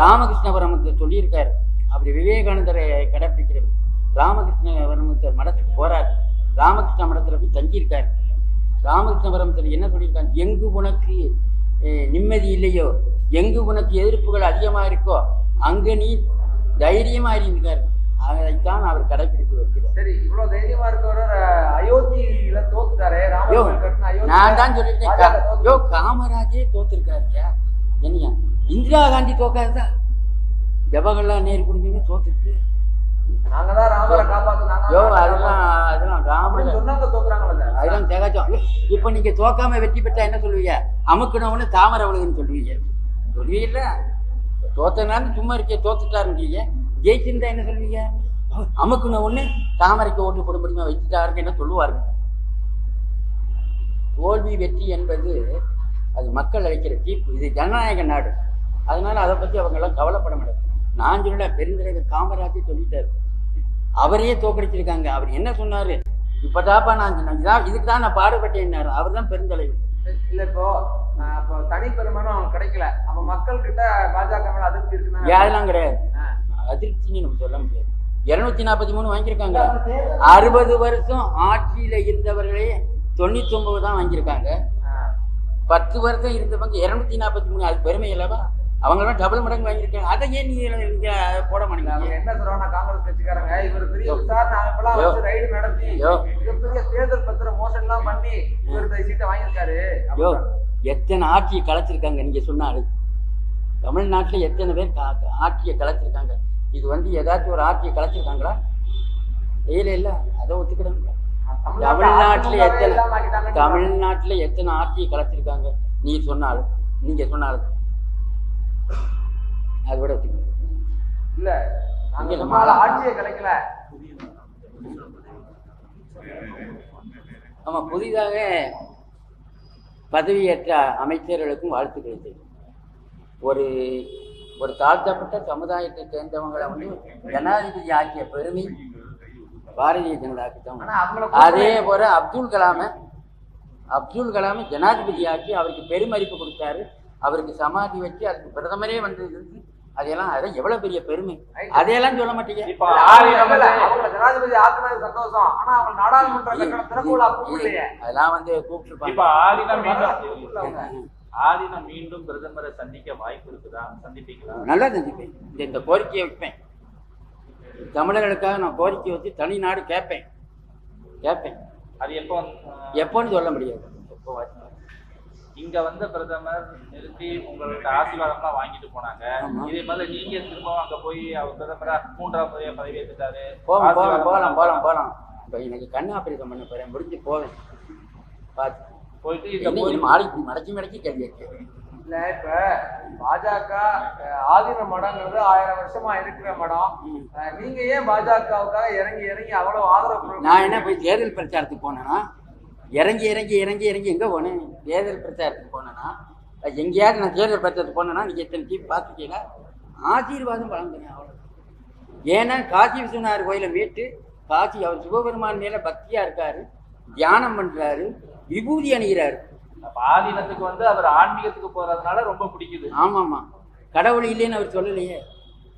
ராமகிருஷ்ண சொல்லியிருக்காரு. அப்படி விவேகானந்தரை கடைப்பிடிக்கிறது. ராமகிருஷ்ண பரமத்தர் மடத்துக்கு போறார். ராமகிருஷ்ண மடத்துல போய் தங்கியிருக்காரு. ராமகிருஷ்ண பரமத்தர் என்ன சொல்லியிருக்காங்க? எங்கு உனக்கு நிம்மதி இல்லையோ? எங்கு உனக்கு எதிர்ப்புகள் அதிகமா இருக்கோ அங்க நீ தைரியமா இருக்காரு அதைத்தான் அவர் கடைப்பிடித்து வருகிறார். சரி இவ்வளவு தைரியமா இருக்கவர் அயோத்தியில தோத்துட்டாரே. நான் தான் சொல்லிட்டேன் யோ காமராஜே தோத்துருக்காருயா என்னையா? இந்திரா காந்தி தோக்காதா ஜவஹர்லால் நேரு குடும்பமே தோத்துருக்கு. நாங்க தான் ராமரை அதெல்லாம் அதெல்லாம் ராமர். சொன்னவங்க தோக்குறாங்கல்ல. அதெல்லாம் தேகாச்சம். இப்போ நீங்க தோக்காம வெற்றி பெற்றா என்ன சொல்லுவீங்க? அமுக்குனவனு தாமரை விழுகுன்னு சொல்லுவீங்க. சொல்லுவீங்கல்ல தோத்தனாலும் சும்மா இருக்கே தோத்துட்டாருன்றீங்க ஜெயிச்சிருந்தா என்ன சொல்லுவீங்க? அமுக்குன ஒண்ணு தாமரைக்கு ஓட்டு போட முடியுமா? வச்சுட்டாருன்னு என்ன சொல்லுவார்கள் தோல்வி வெற்றி என்பது அது மக்கள் அளிக்கிற தீர்ப்பு. இது ஜனநாயக நாடு. அதனால அதை பத்தி அவங்க எல்லாம் கவலைப்பட மாட்டாங்க. நான் சொல்லல பெருந்தலைவர் காமராஜே சொல்லிட்டாரு. அவரையே தோக்கடிச்சிருக்காங்க. அவர் என்ன சொன்னாரு? இப்பதாப்பா நான் இதான் இதுக்கு தான் நான் பாடுபட்டேன்னாரு அவர் தான் பெருந்தலைவர். இல்ல இப்போ இப்போ தனி பெருமானம் அவனுக்கு கிடைக்கல. அப்ப மக்கள் கிட்ட பாஜக மேல அதிருப்தி யாரெல்லாம் கிடையாது. அதிருப்தின்னு நம்ம சொல்ல முடியாது. இருநூத்தி நாற்பத்தி மூணு வாங்கியிருக்காங்க. அறுபது வருஷம் ஆட்சியில இருந்தவர்களே தொண்ணூத்தி ஒன்பது தான் வாங்கியிருக்காங்க. பத்து வருஷம் இருந்தவங்க இருநூத்தி நாற்பத்தி மூணு அது பெருமை அல்லவா அவங்களாம் டபுள் மடங்கு வாங்கியிருக்காங்க. அதை ஏன் நீங்க போட அவங்க மாட்டீங்க என்ன சொல்றாங்கன்னா காங்கிரஸ் கட்சிக்காரங்க இவர் பெரிய விசாரணை அமைப்பெல்லாம் ரைடு நடத்தி யோ. மிகப்பெரிய தேர்தல் பத்திர மோசடி எல்லாம் பண்ணி இவர் இந்த சீட்டை வாங்கியிருக்காரு. யோ. எத்தனை ஆட்சியை கலைச்சிருக்காங்க நீங்க சொன்னாரு தமிழ்நாட்டுல எத்தனை பேர் ஆட்சியை கலைச்சிருக்காங்க? இது வந்து ஏதாச்சும் ஒரு ஆட்சியை கலைச்சிருக்காங்களா? இல்ல இல்ல. அதை ஒத்துக்கிடுங்க தமிழ்நாட்டுல எத்தனை தமிழ்நாட்டுல எத்தனை ஆட்சியை கலைச்சிருக்காங்க? நீ சொன்னாலும் நீங்க சொன்னாலும் அதை வச்சுக்கோங்க இல்ல நாங்க நம்மளால ஆட்சியை கிடைக்கல ஆமா புதிதாக பதவியேற்ற அமைச்சர்களுக்கும் வாழ்த்துக்களை தெரியும் ஒரு ஒரு தாழ்த்தப்பட்ட சமுதாயத்தை சேர்ந்தவங்களை வந்து ஜனாதிபதி ஆக்கிய பெருமை பாரதிய ஜனதாக்கு தான். அதே போல அப்துல் கலாம அப்துல் கலாம ஜனாதிபதி ஆக்கி அவருக்கு பெருமதிப்பு கொடுத்தாரு. அவருக்கு சமாதி வச்சு அதுக்கு பிரதமரே வந்து இருந்து அதையெல்லாம் அதெல்லாம் எவ்வளவு பெரிய பெருமை. அதையெல்லாம் சொல்ல மாட்டீங்க. ஜனாதிபதி ஆக்குனது சந்தோஷம். ஆனா அவங்க நாடாளுமன்ற அதெல்லாம் வந்து கூப்பிட்டு ஆதினம் மீண்டும் அவங்க. ஆதினம் மீண்டும் பிரதமரை சந்திக்க வாய்ப்பு இருக்குதா? சந்திப்பீங்களா? நல்லா செஞ்சுப்பேன் இந்த இந்த கோரிக்கையை வைப்பேன். தமிழர்களுக்காக நான் கோரிக்கை வச்சு தனி நாடு கேட்பேன். கேட்பேன். அது எப்போ எப்போன்னு சொல்ல முடியாது. எப்போ வாய்ப்பு. இங்க வந்த பிரதமர் நிறுத்தி உங்கள்ட்ட ஆசீர்வாதம்லாம் வாங்கிட்டு போனாங்க. இதே மாதிரி நீங்க திரும்பவும் அங்க போய் அவர் பிரதமரா மூன்றாம் முறையா பதவி ஏற்றுட்டாரு போகலாம் போகலாம் போகலாம் போகலாம் போகலாம் இப்போ எனக்கு கண் ஆபரேஷன் பண்ண போகிறேன் முடிஞ்சு போவேன். பார்த்து போயிட்டு இந்த என்ன கோரி- இது மாடி மடக்கி மடக்கி கேள்வி கேட்கு இல்ல இப்ப பாஜக ஆதீன மடங்கிறது ஆயிரம் வருஷமா இருக்கிற மடம். நீங்க ஏன் பாஜகவுக்காக இறங்கி இறங்கி அவ்வளவு ஆதரவு? நான் என்ன போய் தேர்தல் பிரச்சாரத்துக்கு போனேன்னா இறங்கி இறங்கி இறங்கி இறங்கி எங்கே போனேன்? தேர்தல் பிரச்சாரத்துக்கு போனேன்னா அது எங்கேயாவது நான் தேர்தல் பிரச்சாரத்துக்கு போனேன்னா நீங்கள் எத்தனை டீம் பார்த்துட்டீங்களா ஆசீர்வாதம் வழங்குனேன் அவ்வளோ ஏன்னா காசி விஸ்வநாதர் கோயிலை மீட்டு காசி அவர் சிவபெருமான் மேலே பக்தியாக இருக்காரு தியானம் பண்ணுறாரு விபூதி அணிகிறாரு. ஆதீனத்துக்கு வந்து அவர் ஆன்மீகத்துக்கு போறதுனால ரொம்ப பிடிக்குது. ஆமாம்மா கடவுள் இல்லைன்னு அவர் சொல்லலையே.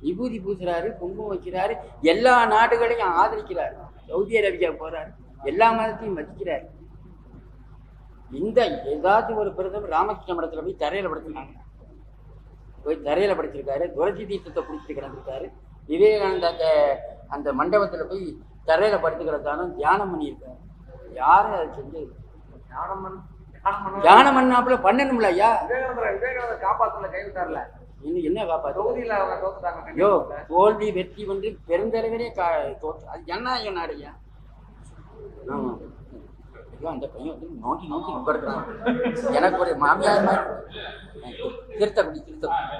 விபூதி பூசுறாரு குங்குமம் வைக்கிறாரு எல்லா நாடுகளையும் ஆதரிக்கிறாரு. சவுதி அரேபியா போறாரு எல்லா மதத்தையும் மதிக்கிறாரு இந்த ஏதாச்சும் ஒரு பிரதமர் ராமகிருஷ்ண மடத்துல போய் தரையில படுத்துனாங்க போய் தரையில படுத்திருக்காரு. துரசி தீர்த்தத்தை குடிச்சிட்டு கிடந்திருக்காரு. விவேகானந்தா அந்த- அந்த மண்டபத்துல போய் தரையில படுத்து கிடந்தாலும் தியானம் பண்ணியிருக்காரு. யாரும் அதை செஞ்சது? தியானம் பண்ணாப்புல பண்ணணும்ல ஐயா. காப்பாத்துல கைவிட்டார்ல இன்னும் என்ன காப்பாத்து தொகுதியில அவங்க தோத்துட்டாங்க யோ கண்டிப்பா. தோல்வி வெற்றி வந்து பெருந்தலைவரே கா தோற்று. அது ஜனநாயக நாடுயா ஆமா. ஐயோ அந்த பையன் வந்து நோக்கி நோக்கி நுகர்றான் எனக்கு ஒரு மாமியார் மாதிரி திருத்தப்படி திருத்தப்படி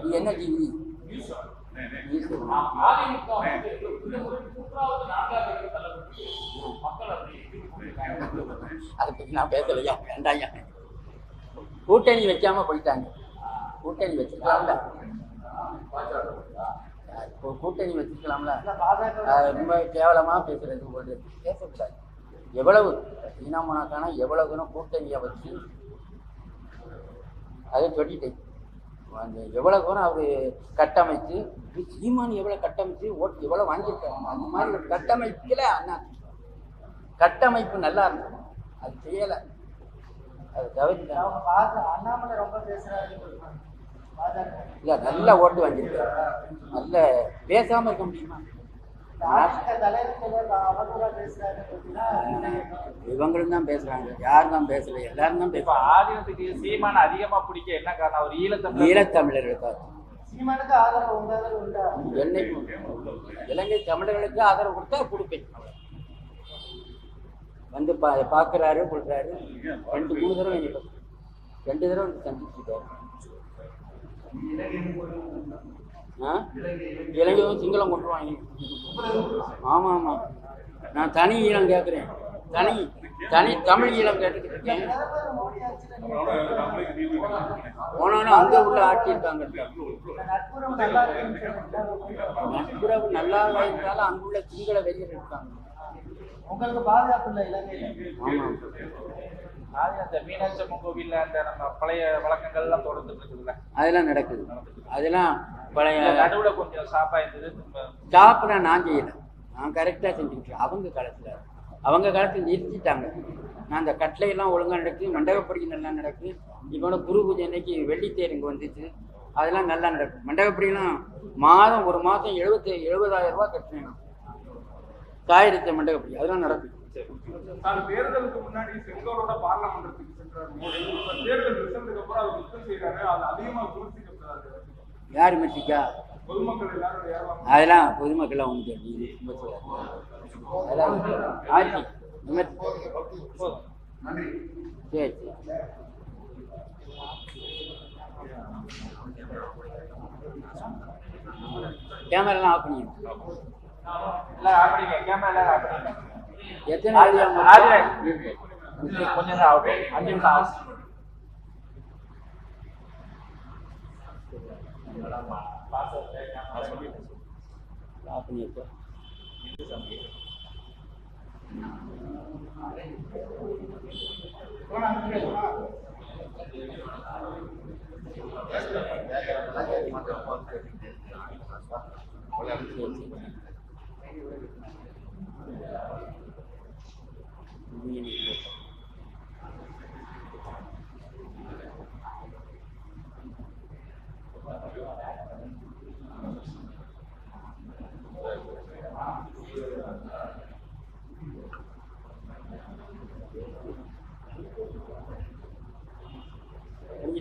இது என்ன டிவி அதை பத்தி நான் பேசலையா? வேண்டாயா கூட்டணி வைக்காம போயிட்டாங்க. கூட்டணி வச்சிருக்கலாம்ல. இப்போ கூட்டணி வச்சிருக்கலாம்ல ரொம்ப கேவலமா பேசுறது ஒரு பேசக்கூடாது. எவ்வளவு? சீனாமனாக்கான எவ்வளவு தூரம் கூட்டணியை வச்சு அதை சொல்லிட்டேன் அந்த எவ்வளோ தூரம் அவர் கட்டமைச்சு சீமான் எவ்வளோ கட்டமைச்சு ஓட்டு எவ்வளோ வாங்கியிருக்காரு? அந்த மாதிரி ஒரு கட்டமைப்பில் அண்ணா. கட்டமைப்பு நல்லா இருந்தது. அது செய்யலை. அது தவிர்த்து அண்ணாமலை ரொம்ப பாஜக இல்லை நல்ல ஓட்டு வாங்கியிருக்காரு நல்ல பேசாமல் இருக்க முடியுமா? இவங்களும் தான் பேசுறாங்க. யாரும் தான் பேசல. எல்லாரும் தான் பேசுறாங்க. ஆதீனத்துக்கு சீமான அதிகமா பிடிக்க என்ன காரணம்? அவர் ஈழத்தமிழர். ஈழத்தமிழர்களுக்காக சீமானுக்கு ஆதரவு உண்டா என்னைக்கும் இலங்கை தமிழர்களுக்கு ஆதரவு கொடுத்தா கொடுப்பேன். வந்து பா பார்க்குறாரு கொடுக்குறாரு ரெண்டு மூணு தடவை ரெண்டு தடவை ஆ இலங்கையும் சிங்களம் கொண்டுருவாங்க ஆமாம். ஆமாம் நான் தனி ஈழம் கேட்குறேன் தனி தனி தமிழ் ஈழம் கேட்டுக்கிட்டு இருக்கேன் பிரதமர் மோடி ஆட்சியில போனோன்னா அங்கே உள்ள ஆட்சி இருக்காங்க. நட்புறவு நல்லா இருந்தாலும் அங்குள்ள சிங்கள வெறியர் இருக்காங்க. உங்களுக்கு பாதுகாப்பு இல்லை இலங்கையில? ஆமாம் ஆதீனத்தை மீனாட்சி கோவில்ல அந்த நம்ம பழைய வழக்கங்கள் எல்லாம் தொடர்ந்துட்டு இருக்குதுல்ல? அதெல்லாம் நடக்குது. அதெல்லாம் பழைய நடுவுல கொஞ்சம் ஸ்டாப் ஆயிருந்தது திரும்ப ஸ்டாப்லாம் நான் செய்யலை. நான் கரெக்டாக செஞ்சுக்கிட்டேன். அவங்க காலத்தில். அவங்க காலத்தில் நிறுத்திட்டாங்க. நான் அந்த கட்டளையெல்லாம் ஒழுங்காக நடக்குது மண்டபப்படி நல்லா நடக்குது. இப்போ குரு பூஜை அன்னைக்கு வெள்ளித்தேர் இங்கே வந்துச்சு. அதெல்லாம் நல்லா நடக்கும் மண்டபப்படிலாம் மாதம் ஒரு மாதம் எழுபத்தி எழுபதாயிரம் ரூபாய் கட்டினேன். காயிரத்தி மண்டபப்படி. அதெல்லாம் நடக்கும் சார் தேர்தலுக்கு முன்னாடி செங்கோலோட பார்லமெண்டத்துக்கு சென்றார் மோடி. இப்ப தேர்தல் ரிசல்ட்டுக்கு அப்புறம் அவர் யுத்தம் செய்யறாரு அது அதிகமா விமர்சிக்கப்படுறாரு. யார் பொதுமக்கள் எல்லாரும் ஏறலாம் அதெல்லாம் இது விமர்சிக்காது. அதெல்லாம் ஆட்சி போதும் சரி கேமராலாம் ஆஃப் பண்ணிடுங்க. இல்ல அப்படிங்க கேமரா எல்லாம் அப்படிங்க எத்தனை வீடியோ கொஞ்சம் தான் ஆகட்டும் அஞ்சு நிமிஷம் ஆகும் ஆஃப்